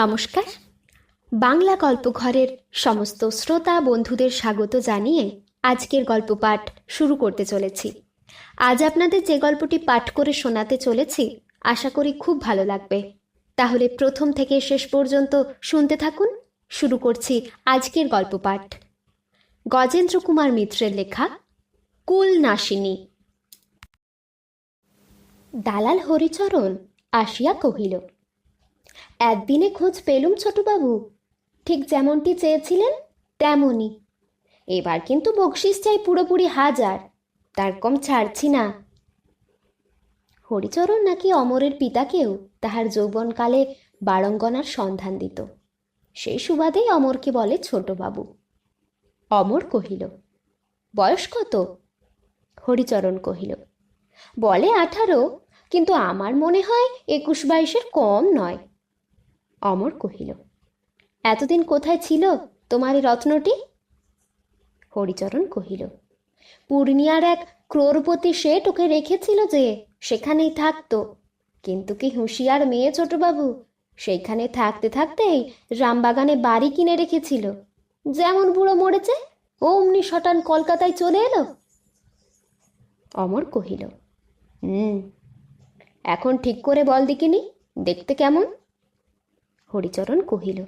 নমস্কার। বাংলা গল্পঘরের সমস্ত শ্রোতা বন্ধুদের স্বাগত জানিয়ে আজকের গল্প পাঠ শুরু করতে চলেছি। আজ আপনাদের যে গল্পটি পাঠ করে শোনাতে চলেছি, আশা করি খুব ভালো লাগবে। তাহলে প্রথম থেকে শেষ পর্যন্ত শুনতে থাকুন। শুরু করছি আজকের গল্প পাঠ। গজেন্দ্র কুমার মিত্রের লেখা, কুল নাসিনী। দালাল হরিচরণ আসিয়া কহিল একদিনে খোঁজ পেলুম ছোটবাবু। ঠিক যেমনটি চেয়েছিলেন, তেমনই। এবার কিন্তু বকশিস চাই পুরোপুরি হাজার, তার কম ছাড়ছি না। হরিচরণ নাকি অমরের পিতাকেও তাহার যৌবনকালে বারঙ্গনার সন্ধান দিত। সেই সুবাদেই অমরকে বলে ছোটবাবু। অমর কহিল, বয়স কত? হরিচরণ কহিল, বলে আঠারো, কিন্তু আমার মনে হয় একুশ বাইশের কম নয়। অমর কহিল, এতদিন কোথায় ছিল তোমার এই রত্নটি? হরিচরণ কহিল, পূর্ণিয়ার এক ক্রোরপতি শেঠ ওকে রেখেছিল যে সেখানেই থাকতো। কিন্তু কি হুঁশিয়ার মেয়ে ছোটবাবু, সেইখানে থাকতে থাকতেই রামবাগানে বাড়ি কিনে রেখেছিল। যেমন বুড়ো মরেছে, অমনি শটান কলকাতায় চলে এলো? অমর কহিল, হুম, এখন ঠিক করে বল দিকিনি দেখতে কেমন? হরিচরণ কহিল,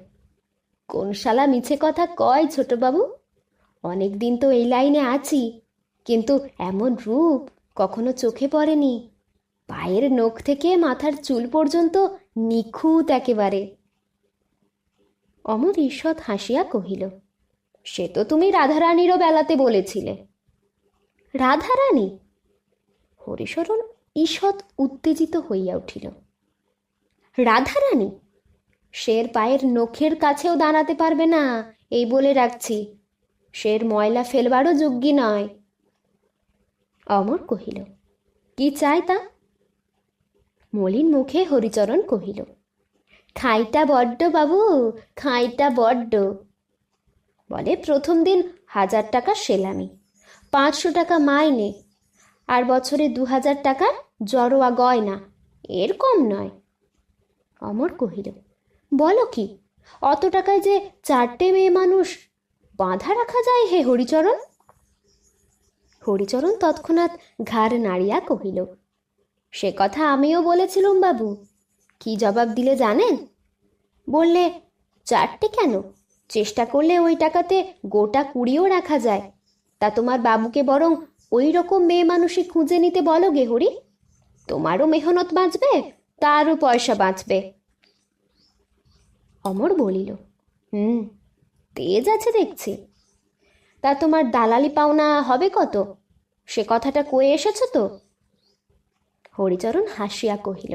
কোন শালা মিছে কথা কয় ছোটবাবু? অনেক দিন তো এই লাইনে আছি, কিন্তু এমন রূপ কখনো চোখে পড়েনি। পায়ের নখ থেকে মাথার চুল পর্যন্ত নিখুঁত একেবারে। অমর ঈষৎ হাসিয়া কহিল, সে তো তুমি রাধারানীরও বেলাতে বলেছিলে। রাধারানী? হরিশরণ ঈষৎ উত্তেজিত হইয়া উঠিল, রাধারানী? শের পায়ের নখের কাছেও দাঁড়াতে পারবে না, এই বলে রাখছি। শের ময়লা ফেলবারও যোগ্যী নয়। অমর কহিল, কি চাই তা? মলিন মুখে হরিচরণ কহিল, খাইটা বড্ড বাবু, খাইটা বড্ড। বলে, প্রথম দিন হাজার টাকা সেলামি, পাঁচশো টাকা মাইনে, আর বছরে দু হাজার টাকার জড়োয়া গয়না, এর কম নয়। অমর কহিল বলো কি? অত টাকায় যে চারটে মেয়ে মানুষ বাঁধা রাখা যায় হে হরিচরণ? হরিচরণ তৎক্ষণাৎ ঘাড় নাড়িয়া কহিল, সে কথা আমিও বলেছিলাম বাবু। কি জবাব দিলে জানেন? বললে, চারটে কেন? চেষ্টা করলে ওই টাকাতে গোটা কুড়িও রাখা যায়। তা তোমার বাবুকে বরং ওই রকম মেয়ে মানুষই খুঁজে নিতে বলো গে হরি। তোমারও মেহনত বাঁচবে, তারও পয়সা বাঁচবে। অমর বলিল, হুম, তেজ আছে দেখছি। তা তোমার দালালি পাওনা হবে কত? সে কথাটা কয়ে এসেছ তো? হরিচরণ হাসিয়া কহিল,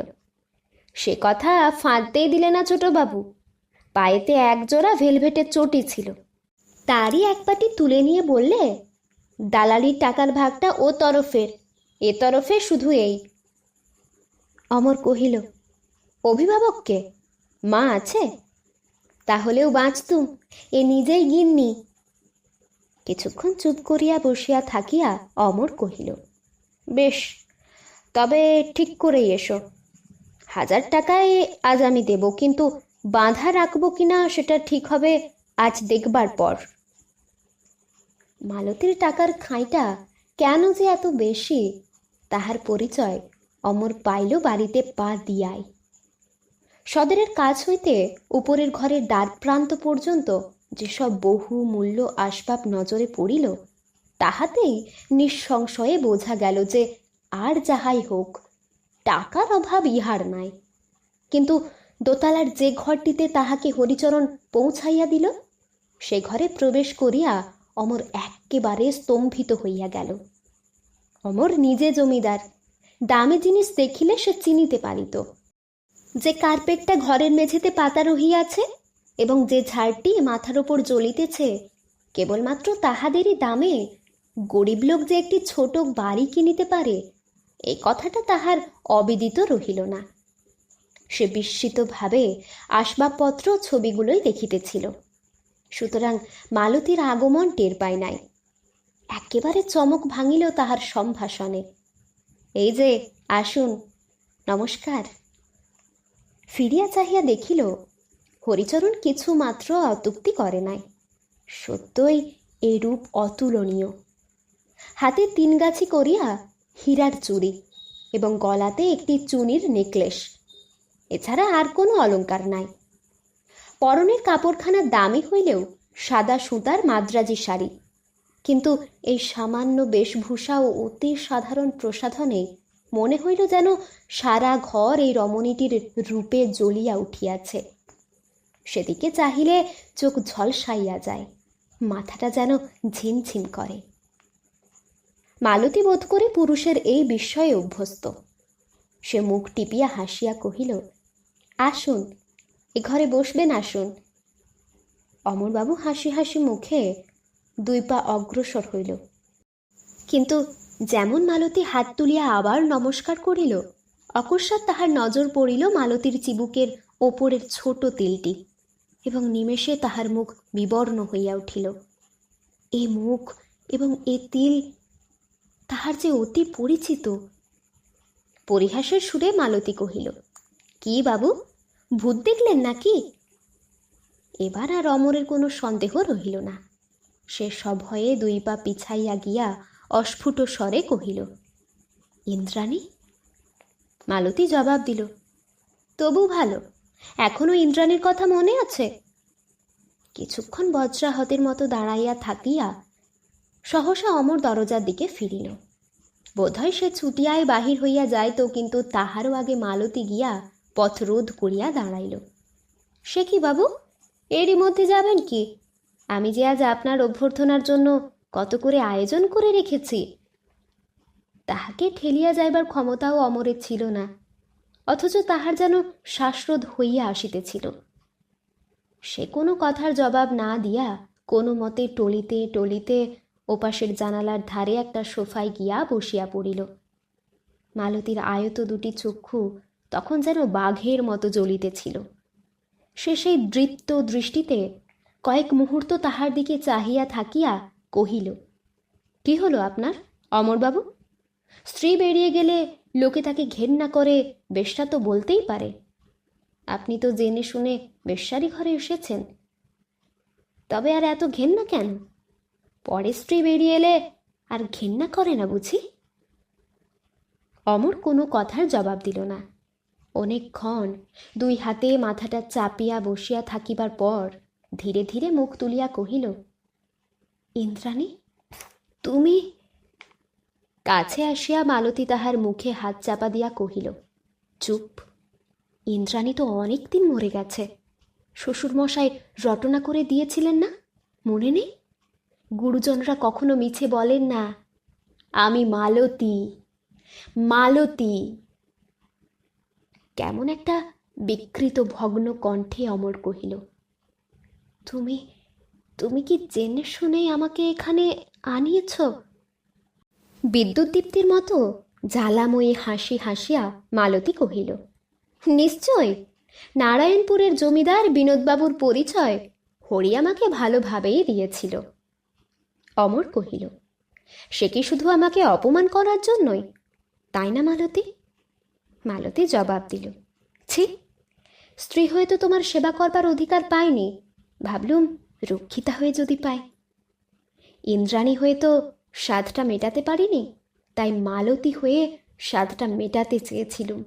সে কথা ফাঁদতেই দিলে না ছোটবাবু পায়েতে একজোড়া ভেলভেটের চটি ছিল। তারই এক পাটি তুলে নিয়ে বললে, দালালির টাকার ভাগটা ও তরফের, এ তরফে শুধু এই। অমর কহিল, অভিভাবককে? মা আছে? তাহলেও বাঁচতুম, এ নিজেই গিন্নি। কিছুক্ষণ চুপ করিয়া বসিয়া থাকিয়া অমর কহিল, বেশ, তবে ঠিক করেই এসো। হাজার টাকায় আজ আমি দেব, কিন্তু বাঁধা রাখব কিনা সেটা ঠিক হবে আজ দেখবার পর। মালতীর টাকার খাঁইটা কেন যে এত বেশি, তাহার পরিচয় অমর পাইল বাড়িতে পা দিয়াই। সদরের কাজ হইতে উপরের ঘরের দ্বার প্রান্ত পর্যন্ত যেসব বহু মূল্য আসবাব নজরে পড়িল, তাহাতেই নিঃসংশয়ে বোঝা গেল যে আর যাহাই হোক, টাকার অভাব ইহার নাই। কিন্তু দোতলার যে ঘরটিতে তাহাকে হরিচরণ পৌঁছাইয়া দিল, সে ঘরে প্রবেশ করিয়া অমর এক্কেবারে স্তম্ভিত হইয়া গেল। অমর নিজে জমিদার, দামি জিনিস দেখিলে সে চিনিতে পারিত যে কার্পেটটা ঘরের মেঝেতে পাতা রহিয়াছে এবং যে ঝাড়টি মাথার ওপর জ্বলিতেছে, কেবলমাত্র তাহাদেরই দামে। গরিব লোক যে একটি ছোট বাড়ি কিনিতে পারে এই কথাটা তাহার অবিদিত রহিল না। সে বিস্মিতভাবে আসবাবপত্র ছবিগুলোই দেখিতেছিল। সুতরাং মালতীর আগমন টের পায় নাই। একেবারে চমক ভাঙিল তাহার সম্ভাষণে। এই যে, আসুন, নমস্কার। ফিরিয়া চাহিয়া দেখিল, হরিচরণ কিছু মাত্র অতুক্তি করে নাই। সত্যই এই রূপ অতুলনীয়। হাতে তিন গাছি করিয়া হীরার চুড়ি এবং গলাতে একটি চুনির নেকলেস। এছাড়া আর কোনো অলংকার নাই। পরনের কাপড়খানা দামি হইলেও সাদা সুতার মাদ্রাজি শাড়ি। কিন্তু এই সামান্য বেশভূষা ও অতি সাধারণ প্রসাধনে মনে হইল যেন সারা ঘর এই রমণীটির রূপে জ্বলিয়া উঠিয়াছে। সেদিকে চাহিলে চোখ ঝলসাইয়া যায়, মাথাটা যেন ঝিমঝিম করে। মালতী বোধ করে পুরুষের এই বিস্ময়ে অভ্যস্ত। সে মুখ টিপিয়া হাসিয়া কহিল, আসুন, এ ঘরে বসবেন, আসুন। অমরবাবু হাসি হাসি মুখে দুই পা অগ্রসর হইল। কিন্তু যেমন মালতী হাত তুলিয়া আবার নমস্কার করিল, অকস্মাৎ তাহার নজর পড়িল মালতীর চিবুকের ওপরের ছোট তিলটি এবং নিমেষে তাহার মুখ বিবর্ণ হইয়া উঠিল। এ মুখ এবং এ তিল তাহার যে অতি পরিচিত। পরিহাসের সুরে মালতী কহিল, কি বাবু, ভূত দেখলেন নাকি? এবার আর অমরের কোনো সন্দেহ রহিল না। সে সভয়ে দুই পা পিছাইয়া গিয়া অস্ফুট স্বরে কহিল, ইন্দ্রাণী? মালতী জবাব দিল, তবু ভালো, এখনও ইন্দ্রাণীর কথা মনে আছে? কিছুক্ষণ বজ্রাহতের মতো দাঁড়াইয়া থাকিয়া সহসা অমর দরজার দিকে ফিরিল। বোধহয় সে ছুটিয়ায় বাহির হইয়া যাইত, কিন্তু তাহারও আগে মালতী গিয়া পথ রোধ করিয়া দাঁড়াইল। সে কি বাবু? এরই মধ্যে যাবেন কি? আমি যে আজ আপনার অভ্যর্থনার জন্য কত করে আয়োজন করে রেখেছি? তাহাকে ঠেলিয়া যাইবার ক্ষমতাও অমরের ছিল না, অথচ তাহার যেন শ্বাসরোধ হইয়া আসিতেছিল। সে কোনো কথার জবাব না দিয়া কোনো মতে টলিতে টলিতে ওপাশের জানালার ধারে একটা সোফায় গিয়া বসিয়া পড়িল। মালতীর আয়ত দুটি চক্ষু তখন যেন বাঘের মতো জ্বলিতেছিল। সে সেই দৃপ্ত দৃষ্টিতে কয়েক মুহূর্ত তাহার দিকে চাহিয়া থাকিয়া কহিল, কি হলো আপনার, অমরবাবু? স্ত্রী বেরিয়ে গেলে লোকে তাকে ঘেন্না করে বেশটা তো বলতেই পারে। আপনি তো জেনে শুনে বেশ্যারি ঘরে এসেছেন। তবে আর এত ঘেন্না কেন? পরে স্ত্রী বেরিয়ে এলে আর ঘেন্না করে না বুঝি? অমর কোনো কথার জবাব দিল না। অনেকক্ষণ দুই হাতে মাথাটা চাপিয়া বসিয়া থাকিবার পর ধীরে ধীরে মুখ তুলিয়া কহিল ইন্দ্রাণী, তুমি কাছে আসিয়া মালতী তাহার মুখে হাত চাপা দিয়া কহিল, চুপ। ইন্দ্রাণী তো অনেক দিন মরে গেছে। শ্বশুরমশাই রটনা করে দিয়েছিলেন না? মনে নেই? গুরুজনরা কখনো মিছে বলেন না, আমি মালতী মালতী। কেমন একটা বিকৃত ভগ্ন কণ্ঠে অমর কহিল, তুমি তুমি কি জেনে শুনে আমাকে এখানে আনিয়েছ? বিদ্যুৎ দীপ্তির মতো জ্বালাময়ী হাসি হাসিয়া মালতী কহিল, নিশ্চয়। নারায়ণপুরের জমিদার বিনোদবাবুর পরিচয় হরি আমাকে ভালোভাবেই দিয়েছিল। অমর কহিল, সে কি শুধু আমাকে অপমান করার জন্যই? তাই না মালতী? মালতী জবাব দিল, ছি, স্ত্রী হয়ে তো তোমার সেবা করবার অধিকার পায়নি ভাবলুম রক্ষিতা হয়ে যদি পায়। ইন্দ্রাণী হয়ে তো স্বাদটা মেটাতে পারিনি, তাই মালতী হয়ে স্বাদটা মেটাতে চেয়েছিলুম।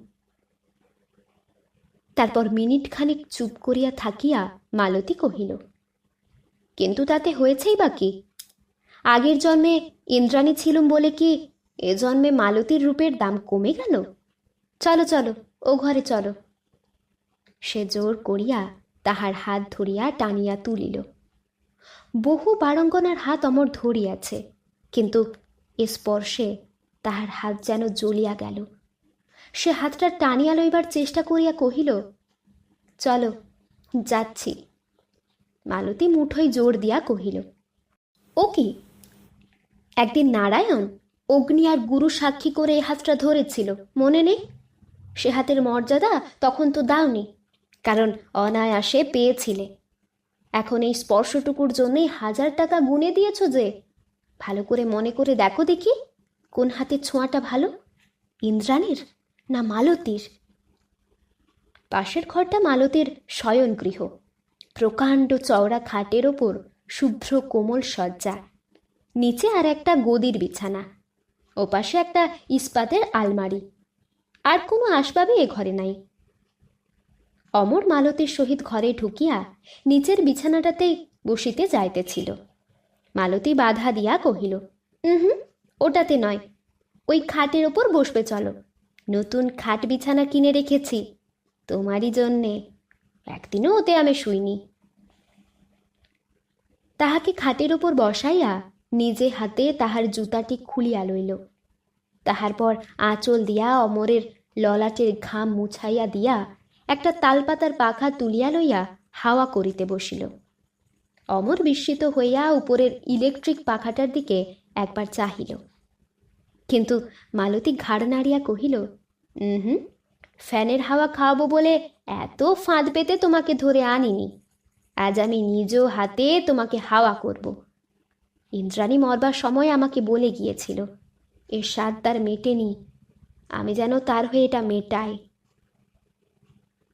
তারপর মিনিট খানিক চুপ করিয়া থাকিয়া মালতী কহিল, কিন্তু তাতে হয়েছেই বা কি? আগের জন্মে ইন্দ্রাণী ছিলুম বলে কি এ জন্মে মালতীর রূপের দাম কমে গেল? চলো চলো, ও ঘরে চলো। সে জোর করিয়া তাহার হাত ধরিয়া টানিয়া তুলিল। বহু বারঙ্গনার হাত অমর ধরিয়াছে, কিন্তু এ স্পর্শে তাহার হাত যেন জ্বলিয়া গেল। সে হাতটা টানিয়া লইবার চেষ্টা করিয়া কহিল, চলো, যাচ্ছি। মালতী মুঠোয় জোর দিয়া কহিল, ও কি? একদিন নারায়ণ অগ্নি আর গুরু সাক্ষী করে এই হাতটা ধরেছিল, মনে নেই? সে হাতের মর্যাদা তখন তো দাওনি, কারণ অনায়াসে পেয়েছিলে। এখন এই স্পর্শটুকুর জন্যই হাজার টাকা গুনে দিয়েছ যে। ভালো করে মনে করে দেখো দেখি, কোন হাতের ছোঁয়াটা ভালো? ইন্দ্রাণীর না মালতীর? পাশের ঘরটা মালতীর শয়নগৃহ। প্রকাণ্ড চওড়া খাটের ওপর শুভ্র কোমল সজ্জা নিচে আর একটা গদির বিছানা। ওপাশে একটা ইস্পাতের আলমারি। আর কোনো আসবাবই এ ঘরে নাই। অমর মালতীর সহিত ঘরে ঢুকিয়া নিচের বিছানাটাতেই বসিতে যাইতেছিল। মালতী বাধা দিয়া কহিল হুম ওটাতে নয়, ওই খাটের ওপর বসবে চলো। নতুন খাট বিছানা কিনে রেখেছি, তোমারই জন্যে। একদিনও ওতে আমি শুইনি। তাহাকে খাটের ওপর বসাইয়া নিজে হাতে তাহার জুতাটি খুলিয়া লইল। তাহার পর আঁচল দিয়া অমরের ললাটের ঘাম মুছাইয়া দিয়া একটা তালপাতার পাখা তুলিয়া লইয়া হাওয়া করিতে বসিল। অমর বিস্মিত হইয়া উপরের ইলেকট্রিক পাখাটার দিকে একবার চাহিল। কিন্তু মালতী ঘাড় নাড়িয়া কহিল হুম ফ্যানের হাওয়া খাওয়াবো বলে এত ফাঁদ পেতে তোমাকে ধরে আনিনি। আজ আমি নিজ হাতে তোমাকে হাওয়া করব। ইন্দ্রাণী মরবার সময় আমাকে বলে গিয়েছিল, এর স্বাদ তার মেটেনি। আমি যেন তার হয়ে এটা মেটাই।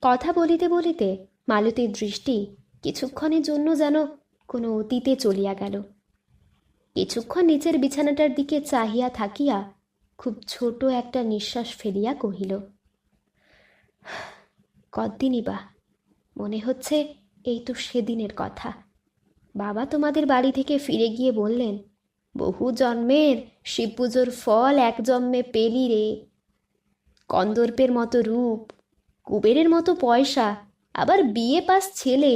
কথা বলিতে বলিতে মালতীর দৃষ্টি কিছুক্ষণের জন্য যেন কোনো অতীতে চলিয়া গেল। কিছুক্ষণ নিচের বিছানাটার দিকে চাহিয়া থাকিয়া খুব ছোট একটা নিঃশ্বাস ফেলিয়া কহিল কদ্দিনই বা? মনে হচ্ছে এই তো সেদিনের কথা। বাবা তোমাদের বাড়ি থেকে ফিরে গিয়ে বললেন, বহু জন্মের শিব পুজোর ফল এক জন্মে পেলি রে। কন্দর্পের মতো রূপ কুবেরের মতো পয়সা, আবার বিয়ে পাস ছেলে।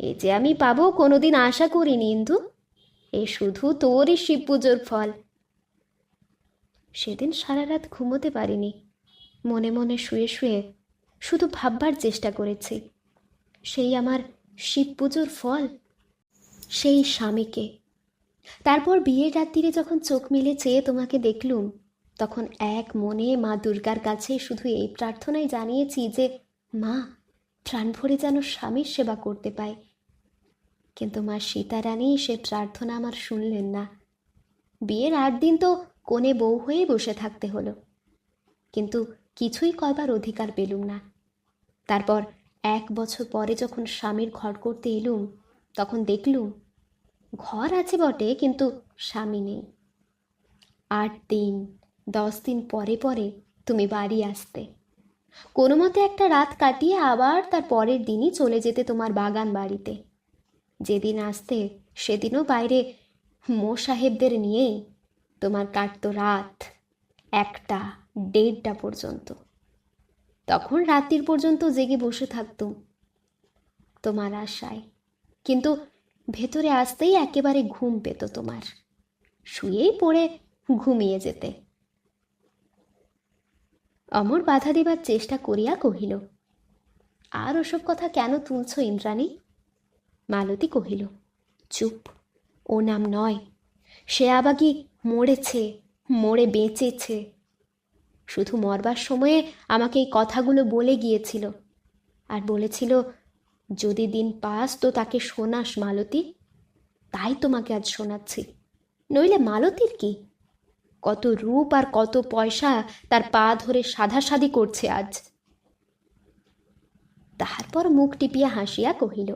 এ যে আমি পাবো কোনোদিন আশা করিনি ইন্দু। এ শুধু তোরই শিব পুজোর ফল। সেদিন সারা রাত ঘুমোতে পারিনি। মনে মনে শুয়ে শুয়ে শুধু ভাববার চেষ্টা করেছি, সেই আমার শিব পুজোর ফল, সেই স্বামীকে। তারপর বিয়ের রাত্রিরে যখন চোখ মেলে চেয়ে তোমাকে দেখলুম তখন এক মনে মা দুর্গার কাছে শুধু এই প্রার্থনাই জানিয়েছি যে, মা প্রাণ ভরে যেন স্বামীর সেবা করতে পায়। কিন্তু মা সীতারানী সে প্রার্থনা আমার শুনলেন না। বিয়ের আট দিন তো কোণে বউ হয়েই বসে থাকতে হলো। কিন্তু কিছুই করবার অধিকার পেলুম না। তারপর এক বছর পরে যখন স্বামীর ঘর করতে এলুম, তখন দেখলুম ঘর আছে বটে, কিন্তু স্বামী নেই। আট দিন দশ দিন পরে পরে তুমি বাড়ি আসতে। কোনো মতে একটা রাত কাটিয়ে আবার তার পরের দিনই চলে যেতে তোমার বাগান বাড়িতে। যেদিন আসতে সেদিনও বাইরে মো সাহেবদের নিয়েই তোমার কাটতো রাত একটা, দেড়টা পর্যন্ত। তখন রাত্রির পর্যন্ত জেগে বসে থাকতুম তোমার আশায়। কিন্তু ভেতরে আসতেই একেবারে ঘুম পেত তোমার। শুয়েই পড়ে ঘুমিয়ে যেতে। অমর বাধা দেবার চেষ্টা করিয়া কহিল, আর ওসব কথা কেন তুলছ ইন্দ্রাণী? মালতী কহিল, চুপ, ও নাম নয়, সে আবাকি মরেছে, মরে বেঁচেছে। শুধু মরবার সময়ে আমাকে এই কথাগুলো বলে গিয়েছিল। আর বলেছিল, যদি দিন পাস তো তাকে শোনাস মালতী, তাই তোমাকে আজ শোনাচ্ছি। নইলে মালতীর কি? কত রূপ আর কত পয়সা তার পা ধরে সাধাসাধি করছে আজ। তারপর মুখ টিপিয়া হাসিয়া কহিল,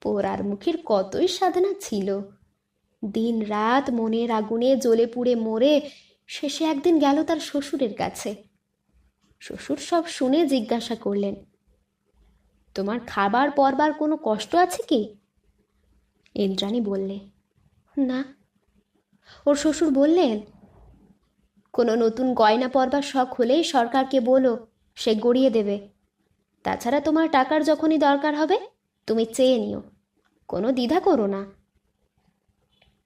পোড়ার মুখের কতই সাধনা ছিল। দিন রাত মনের আগুনে জ্বলে পুড়ে মরে শেষে একদিন গেল তার শ্বশুরের কাছে। শ্বশুর সব শুনে জিজ্ঞাসা করলেন, তোমার খাবার পরবার কোনো কষ্ট আছে কি? ইন্দ্রাণী বললে, না। ওর শ্বশুর বললেন কোনো নতুন গয়না পরবার শখ হলেই সরকারকে বলো, সে গড়িয়ে দেবে। তাছাড়া তোমার টাকার যখনই দরকার হবে, তুমি চেয়ে নিও। কোনো দ্বিধা করো না।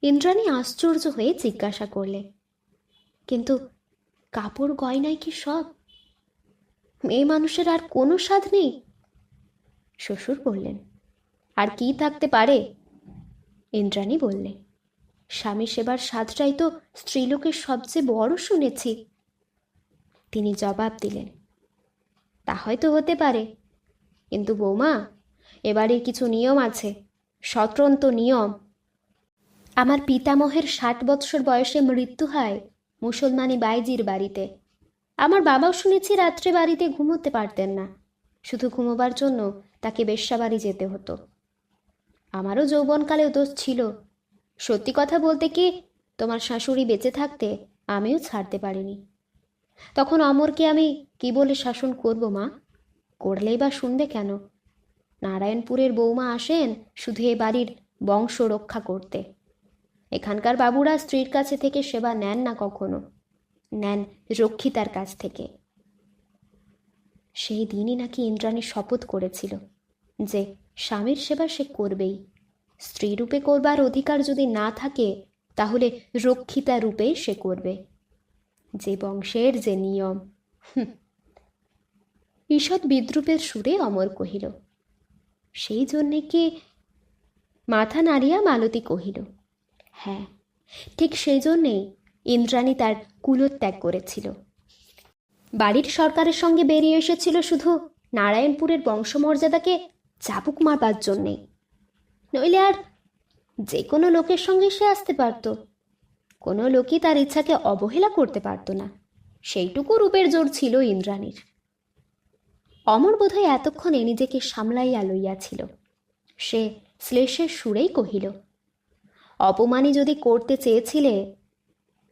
ইন্দ্রাণী আশ্চর্য হয়ে জিজ্ঞাসা করলে, কিন্তু কাপড় গয়নায় কি সব? মেয়ে মানুষের আর কোনো স্বাদ নেই? শ্বশুর বললেন, আর কি থাকতে পারে? ইন্দ্রাণী বললে স্বামী সেবার স্বাদটাই তো স্ত্রীলোকের সবচেয়ে বড় শুনেছি। তিনি জবাব দিলেন, তা হয়তো হতে পারে। কিন্তু বৌমা এবারের কিছু নিয়ম আছে, স্বতন্ত্র নিয়ম। আমার পিতামহের ষাট বৎসর বয়সে মৃত্যু হয় মুসলমানি বাইজির বাড়িতে। আমার বাবাও শুনেছি রাত্রে বাড়িতে ঘুমোতে পারতেন না। শুধু ঘুমোবার জন্য তাকে বেশ্যাবাড়ি যেতে হতো। আমারও যৌবনকালেও দোষ ছিল সত্যি কথা বলতে কি, তোমার শাশুড়ি বেঁচে থাকতে আমিও ছাড়তে পারিনি। তখন অমরকে আমি কি বলে শাসন করব মা? করলেই বা শুনবে কেন? নারায়ণপুরের বৌমা আসেন শুধু এ বাড়ির বংশ রক্ষা করতে। এখানকার বাবুরা স্ত্রীর কাছে থেকে সেবা নেন না কখনো। নেন রক্ষিতার কাছ থেকে। সেই দিনই নাকি ইন্দ্রাণী শপথ করেছিল যে স্বামীর সেবা সে করবেই। স্ত্রী রূপে করবার অধিকার যদি না থাকে, তাহলে রক্ষিতা রূপে সে করবে। যে বংশের যে নিয়ম। ঈষৎ বিদ্রুপের সুরে অমর কহিল, সেই জন্যে কি মাথা নাড়িয়া মালতী কহিল? হ্যাঁ ঠিক সেই জন্যেই ইন্দ্রাণী তার কুলোত্যাগ করেছিল। বাড়ির সরকারের সঙ্গে বেরিয়ে এসেছিল শুধু নারায়ণপুরের বংশমর্যাদাকে চাবুক মারবার জন্যেই। নইলে আর যে কোনো লোকের সঙ্গে সে আসতে পারত। কোনো লোকই তার ইচ্ছাকে অবহেলা করতে পারত না। সেইটুকু রূপের জোর ছিল ইন্দ্রাণীর। অমর বোধহয় এতক্ষণে নিজেকে সামলাইয়া লইয়াছিল। সে শ্লেষের সুরেই কহিল, অপমানই যদি করতে চেয়েছিলে,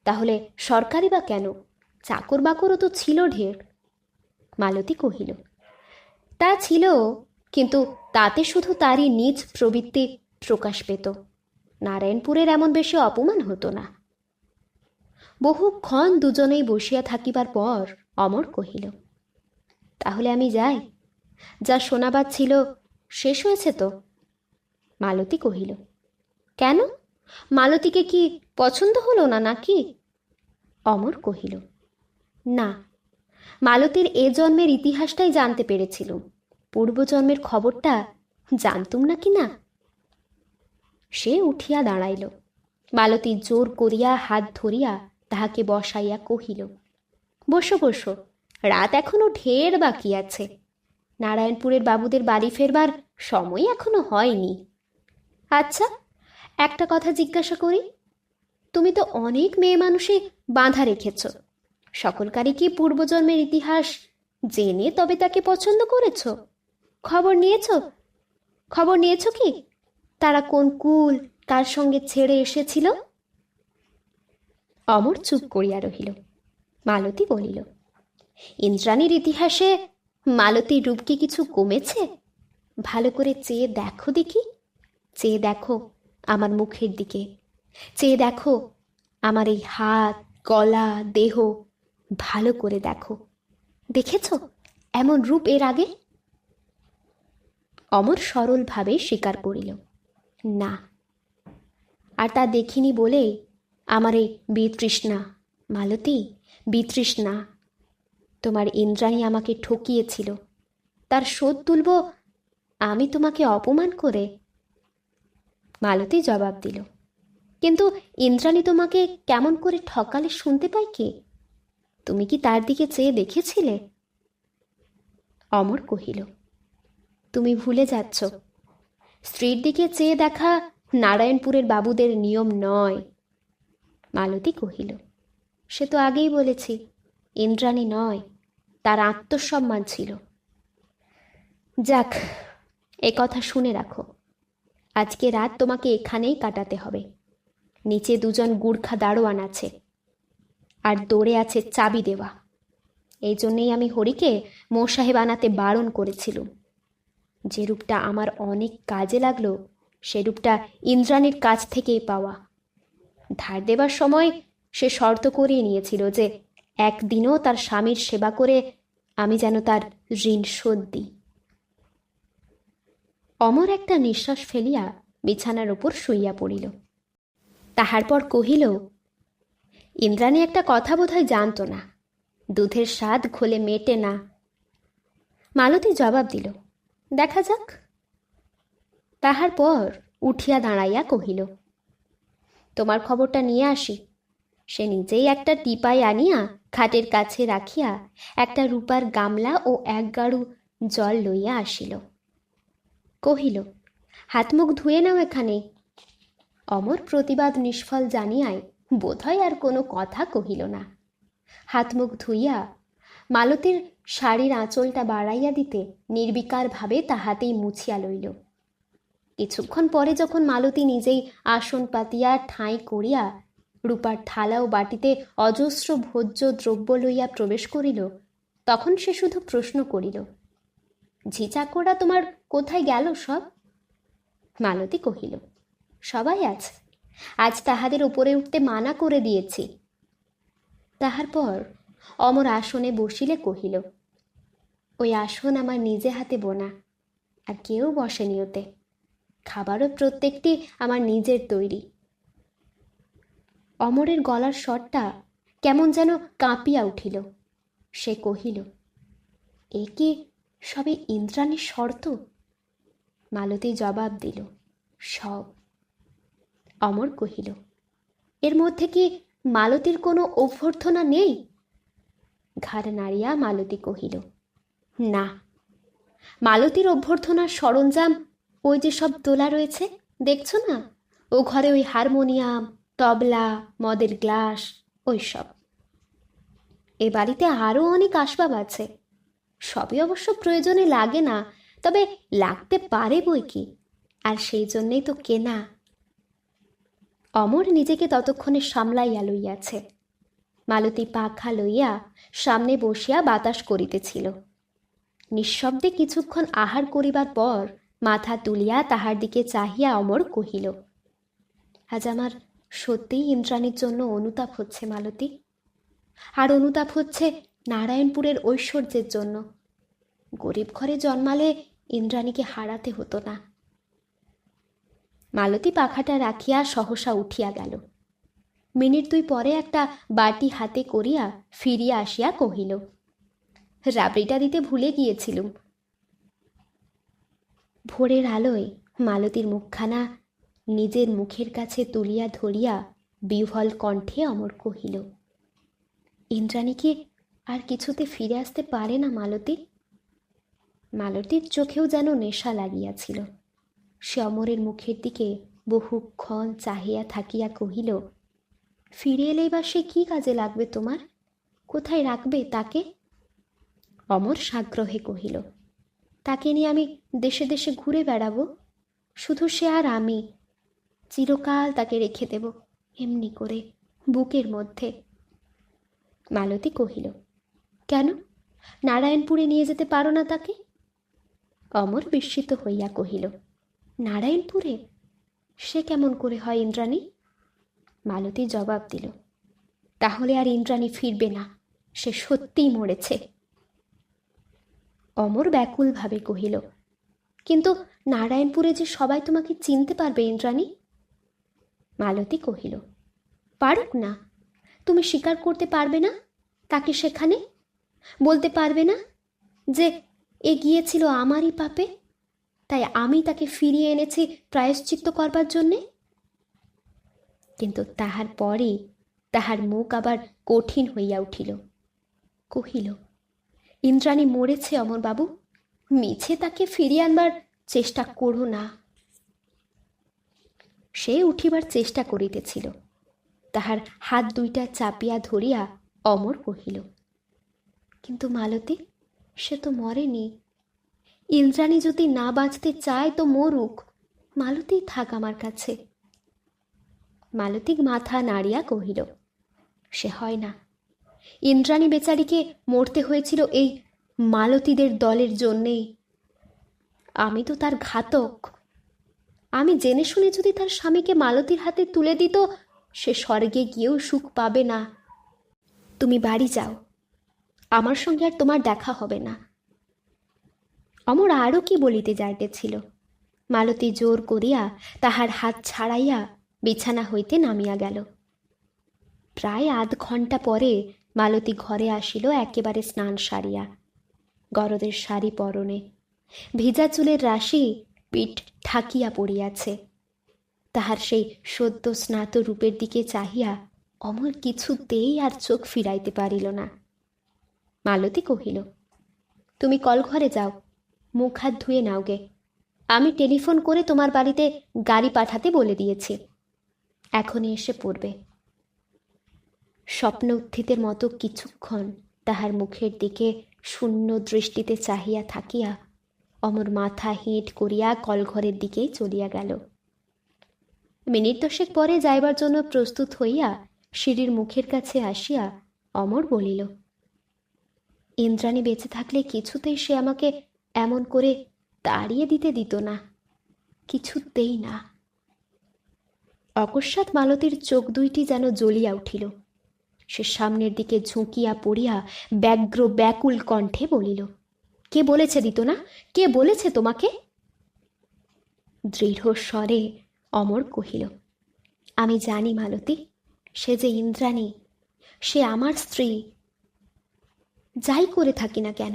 তাহলে সরকারি বা কেন? চাকর বাকরও তো ছিল ঢের। মালতী কহিল, তা ছিল কিন্তু তাতে শুধু তারই নিজ প্রবৃত্তি প্রকাশ পেত। নারায়ণপুরের এমন বেশি অপমান হতো না। বহুক্ষণ দুজনেই বসিয়া থাকিবার পর অমর কহিল, তাহলে আমি যাই। যা শোনাবার ছিল শেষ হয়েছে তো? মালতী কহিল, কেন? মালতীকে কি পছন্দ হলো না নাকি? অমর কহিল, না। মালতীর এ জন্মের ইতিহাসটাই জানতে পেরেছিলুম। পূর্বজন্মের খবরটা জানতুম না কি না? সে উঠিয়া দাঁড়াইল। মালতী জোর করিয়া হাত ধরিয়া তাহাকে বসাইয়া কহিল, বসো বসো, রাত এখনও ঢের বাকি আছে। নারায়ণপুরের বাবুদের বাড়ি ফেরবার সময় এখনও হয়নি। আচ্ছা একটা কথা জিজ্ঞাসা করি, তুমি তো অনেক মেয়ে মানুষে বাঁধা রেখেছ। সকলকারই কি পূর্বজন্মের ইতিহাস জেনে তবে তাকে পছন্দ করেছ? খবর নিয়েছ? খবর নিয়েছ কি? তারা কোন কুল কার সঙ্গে ছেড়ে এসেছিল? অমর চুপ করিয়া রহিল। মালতী বলিল, ইন্দ্রাণীর ইতিহাসে মালতীর রূপ কি কিছু কমেছে? ভালো করে চেয়ে দেখো দেখি। চেয়ে দেখো আমার মুখের দিকে। চেয়ে দেখো আমার এই হাত, গলা, দেহ। ভালো করে দেখো। দেখেছ? এমন রূপ এর আগে? অমর সরলভাবে স্বীকার করিল। না। আর তা দেখিনি বলে আমার এই বিতৃষ্ণা, মালতী, বিতৃষ্ণা। তোমার ইন্দ্রাণী আমাকে ঠকিয়েছিল। তার শোধ তুলব আমি তোমাকে অপমান করে? মালতী জবাব দিল, কিন্তু ইন্দ্রাণী তোমাকে কেমন করে ঠকালে শুনতে পাই কে? তুমি কি তার দিকে চেয়ে দেখেছিলে? অমর কহিল তুমি ভুলে যাচ্ছ। স্ত্রীর দিকে চেয়ে দেখা নারায়ণপুরের বাবুদের নিয়ম নয়। মালতী কহিল, সে তো আগেই বলেছি, ইন্দ্রাণী নয়, তার আত্মসম্মান ছিল। যাক, এ কথা শুনে রাখো। আজকে রাত তোমাকে এখানেই কাটাতে হবে। নিচে দুজন গুর্খা দারোয়ান আছে, আর দৌড়ে আছে চাবি দেওয়া। এই জন্যেই আমি হরিকে মোসাহেব আনাতে বারণ করেছিলুম। যে রূপটা আমার অনেক কাজে লাগল, সে রূপটা ইন্দ্রাণীর কাছ থেকেই পাওয়া। ধার দেবার সময় সে শর্ত করিয়ে নিয়েছিল যে একদিনও তার স্বামীর সেবা করে আমি যেন তার ঋণ শোধ দিই। অমর একটা নিঃশ্বাস ফেলিয়া বিছানার ওপর শুইয়া পড়িল। তাহার পর কহিল, ইন্দ্রাণী, একটা কথা বোধহয় জানত না। দুধের স্বাদ খোলে মেটে না। মালতী জবাব দিল দেখা যাক। তাহার পর উঠিয়া দাঁড়াইয়া কহিল, তোমার খবরটা নিয়ে আসি। সে নিজেই একটা টিপাই আনিয়া খাটের কাছে রাখিয়া একটা রূপার গামলা ও এক গাড়ু জল লইয়া আসিল। কহিল, হাত মুখ ধুয়ে নাও এখানে। অমর প্রতিবাদ নিষ্ফল জানিয়াই বোধহয় আর কোনো কথা কহিল না। হাত মুখ ধুইয়া মালতীর শাড়ির আঁচলটা বাড়াইয়া দিতে নির্বিকারভাবে তাহাতেই মুছিয়া লইল। কিছুক্ষণ পরে যখন মালতী নিজেই আসন পাতিয়া ঠাঁই করিয়া রূপার থালা ও বাটিতে অজস্র ভোজ্য দ্রব্য লইয়া প্রবেশ করিল, তখন সে শুধু প্রশ্ন করিল, ঝিচাকোড়া তোমার কোথায় গেল সব? মালতী কহিল, সবাই আছে। আজ তাহাদের উপরে উঠতে মানা করে দিয়েছি। তাহার পর অমর আসনে বসিলে কহিল ওই আসন আমার নিজে হাতে বোনা, আর কেউ বসেনি ওতে। খাবারও প্রত্যেকটি আমার নিজের তৈরি। অমরের গলার স্বরটা কেমন যেন কাঁপিয়া উঠিল। সে কহিল, এ কি সবে ইন্দ্রাণীর শর্ত মালতী জবাব দিল, সব। অমর কহিল, এর মধ্যে কি মালতীর কোনো অভ্যর্থনা নেই? ঘাড় নাড়িয়া মালতী কহিল না। মালতীর অভ্যর্থনার সরঞ্জাম, ওই যে সব তোলা রয়েছে, দেখছ না? ও ঘরে ওই হারমোনিয়াম, তবলা, মদের গ্লাস, ওই সব। এ বাড়িতে আরও অনেক আসবাব আছে। সবই অবশ্য প্রয়োজনে লাগে না, তবে লাগতে পারে বই কি? আর সেই জন্যেই তো কেনা। অমর নিজেকে ততক্ষণে সামলাইয়া লইয়াছে। মালতী পাখা লইয়া সামনে বসিয়া বাতাস করিতেছিল। নিঃশব্দে কিছুক্ষণ আহার করিবার পর মাথা তুলিয়া তাহার দিকে চাহিয়া অমর কহিল, আজ আমার সত্যিই ইন্দ্রাণীর জন্য অনুতাপ হচ্ছে মালতী। আর অনুতাপ হচ্ছে নারায়ণপুরের ঐশ্বর্যের জন্য। গরিব ঘরে জন্মালে ইন্দ্রাণীকে হারাতে হতো না। মালতী পাখাটা রাখিয়া সহসা উঠিয়া গেল। মিনিট দুই পরে একটা বাটি হাতে করিয়া ফিরিয়া আসিয়া কহিল রাবড়িটা দিতে ভুলে গিয়েছিলুম। ভোরের আলোয় মালতীর মুখখানা নিজের মুখের কাছে তুলিয়া ধরিয়া বিহ্বল কণ্ঠে অমর কহিল ইন্দ্রাণী কি আর কিছুতে ফিরে আসতে পারে না মালতী? মালতীর চোখেও যেন নেশা লাগিয়াছিল। সে অমরের মুখের দিকে বহুক্ষণ চাহিয়া থাকিয়া কহিল, ফিরে এলেই বা সে কী কাজে লাগবে তোমার? কোথায় রাখবে তাকে? অমর সাগ্রহে কহিল, তাকে নিয়ে আমি দেশে দেশে ঘুরে বেড়াবো? শুধু সে আর আমি। চিরকাল তাকে রেখে দেব, এমনি করে, বুকের মধ্যে। মালতী কহিল, কেন? নারায়ণপুরে নিয়ে যেতে পারো না তাকে? অমর বিস্মিত হইয়া কহিল, নারায়ণপুরে? সে কেমন করে হয় ইন্দ্রাণী? মালতী জবাব দিল, তাহলে আর ইন্দ্রাণী ফিরবে না, সে সত্যিই মরেছে। অমর ব্যাকুলভাবে কহিল, কিন্তু নারায়ণপুরে যে সবাই তোমাকে চিনতে পারবে, ইন্দ্রাণী? মালতী কহিল, পারুক না। তুমি স্বীকার করতে পারবে না তাকে সেখানে? বলতে পারবে না যে এ গিয়েছিল আমারই পাপে, তাই আমি তাকে ফিরিয়ে এনেছি প্রায়শ্চিত্ত করবার জন্যে? কিন্তু তাহার পরে তাহার মুখ আবার কঠিন হইয়া উঠিল। কহিল ইন্দ্রাণী মরেছে অমরবাবু মিছে তাকে ফিরিয়ে আনবার চেষ্টা করো না। সে উঠিবার চেষ্টা করিতেছিল। তাহার হাত দুইটা চাপিয়া ধরিয়া অমর কহিল, কিন্তু মালতী, সে তো মরেনি। ইন্দ্রাণী যদি না বাঁচতে চায় তো মরুক। মালতী থাক আমার কাছে। মালতী মাথা নাড়িয়া কহিল, সে হয় না। ইন্দ্রাণী বেচারিকে মরতে হয়েছিল এই মালতীদের দলের জন্যেই। আমি তো তার ঘাতক। আমি জেনে শুনে যদি তার স্বামীকে মালতীর হাতে তুলে দিত, সে স্বর্গে গিয়েও সুখ পাবে না। তুমি বাড়ি যাও। আমার সঙ্গে আর তোমার দেখা হবে না। অমর আরও কি বলিতে যাইতেছিল? মালতী জোর করিয়া তাহার হাত ছাড়াইয়া বিছানা হইতে নামিয়া গেল। প্রায় আধ ঘণ্টা পরে মালতী ঘরে আসিল একেবারে স্নান সারিয়া। গরদের শাড়ি পরনে। ভিজা চুলের রাশি পিঠ ঠাকিয়া পড়িয়াছে। তাহার সেই সদ্য স্নাত রূপের দিকে চাহিয়া অমর কিছুতেই আর চোখ ফিরাইতে পারিল না। মালতী কহিল, তুমি কলঘরে যাও, মুখ হাত ধুয়ে নাও গে। আমি টেলিফোন করে তোমার বাড়িতে গাড়ি পাঠাতে বলে দিয়েছি। এখনই এসে পড়বে। স্বপ্ন উত্থিতের মতো কিছুক্ষণ তাহার মুখের দিকে শূন্য দৃষ্টিতে চাহিয়া থাকিয়া অমর মাথা হেঁট করিয়া কলঘরের দিকেই চলিয়া গেল। মিনিট দশেক পরে যাইবার জন্য প্রস্তুত হইয়া সিঁড়ির মুখের কাছে আসিয়া অমর বলিল, ইন্দ্রাণী বেঁচে থাকলে কিছুতেই সে আমাকে এমন করে তাড়িয়ে দিতে দিত না, কিছুতেই না। অকস্মাৎ মালতীর চোখ দুইটি যেন জ্বলিয়া উঠিল। সে সামনের দিকে ঝুঁকিয়া পড়িয়া ব্যগ্র ব্যাকুল কণ্ঠে বলিল, কে বলেছে দিত না কে বলেছে তোমাকে? দৃঢ় স্বরে অমর কহিল, আমি জানি মালতী, সে যে ইন্দ্রাণী, সে আমার স্ত্রী। যাই করে থাকি না কেন,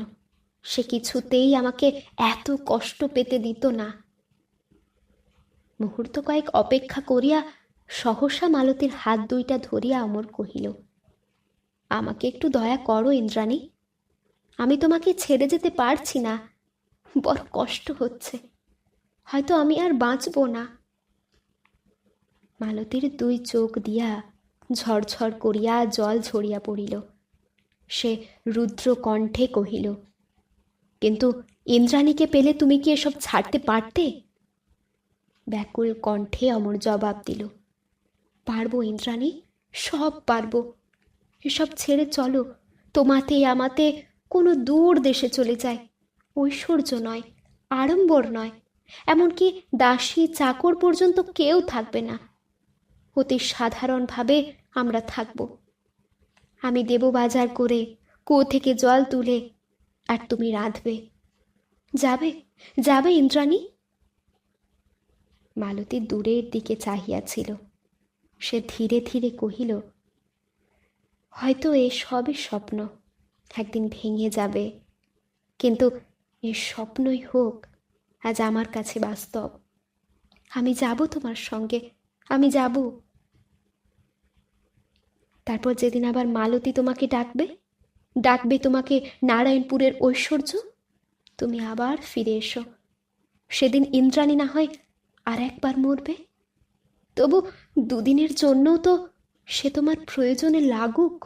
সে কিছুতেই আমাকে এত কষ্ট পেতে দিত না। মুহূর্ত কয়েক অপেক্ষা করিয়া সহসা মালতীর হাত দুইটা ধরিয়া অমর কহিল আমাকে একটু দয়া করো, ইন্দ্রাণী। আমি তোমাকে ছেড়ে যেতে পারছি না। বড় কষ্ট হচ্ছে। হয়তো আমি আর বাঁচব না। মালতীর দুই চোখ দিয়া ঝরঝর করিয়া জল ঝরিয়া পড়িল। সে রুদ্র কণ্ঠে কহিল, কিন্তু ইন্দ্রাণীকে পেলে তুমি কি এসব ছাড়তে পারতে? ব্যাকুল কণ্ঠে অমর জবাব দিল, পারব, ইন্দ্রাণী, সব পারব। এসব ছেড়ে চলো। তোমাতে আমাতে কোনো দূর দেশে চলে যায়। ঐশ্বর্য নয়, আড়ম্বর নয়। এমনকি দাসী চাকর পর্যন্ত কেউ থাকবে না। অতি সাধারণভাবে আমরা থাকব। আমি দেব বাজার করে কুয়ো থেকে জল তুলে আর তুমি রাঁধবে। যাবে যাবে ইন্দ্রাণী। মালতী দূরের দিকে চাহিয়াছিল। সে ধীরে ধীরে কহিল হয়তো এ সবই স্বপ্ন। একদিন ভেঙে যাবে। কিন্তু এ স্বপ্নই হোক, আজ আমার কাছে বাস্তব। আমি যাব তোমার সঙ্গে, আমি যাব। তারপর যেদিন আবার মালতী তোমাকে ডাকবে ডাকবে তোমাকে নারায়ণপুরের ঐশ্বর্য, তুমি আবার ফিরে এসো। সেদিন ইন্দ্রাণী না হয় আর একবার মরবে। তবু দুদিনের জন্যও তো সে তোমার প্রয়োজনে লাগুক।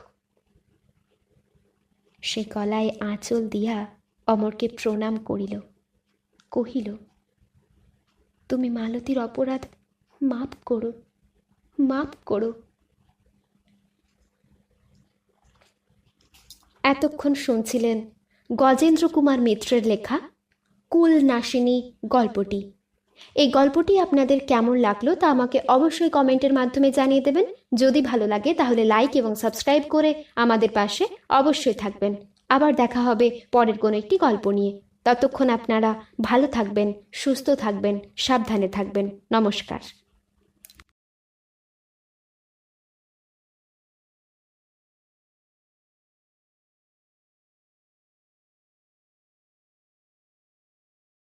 সে গলায় আঁচল দিয়া অমরকে প্রণাম করিল। কহিল, তুমি মালতীর অপরাধ মাপ করো মাপ করো এতক্ষণ শুনছিলেন গজেন্দ্র কুমার মিত্রের লেখা কুল নাসিনী গল্পটি। এই গল্পটি আপনাদের কেমন লাগল তা আমাকে অবশ্যই কমেন্টের মাধ্যমে জানিয়ে দেবেন। যদি ভালো লাগে, তাহলে লাইক এবং সাবস্ক্রাইব করে আমাদের পাশে অবশ্যই থাকবেন। আবার দেখা হবে পরের কোনো একটি গল্প নিয়ে। ততক্ষণ আপনারা ভালো থাকবেন, সুস্থ থাকবেন, সাবধানে থাকবেন। নমস্কার।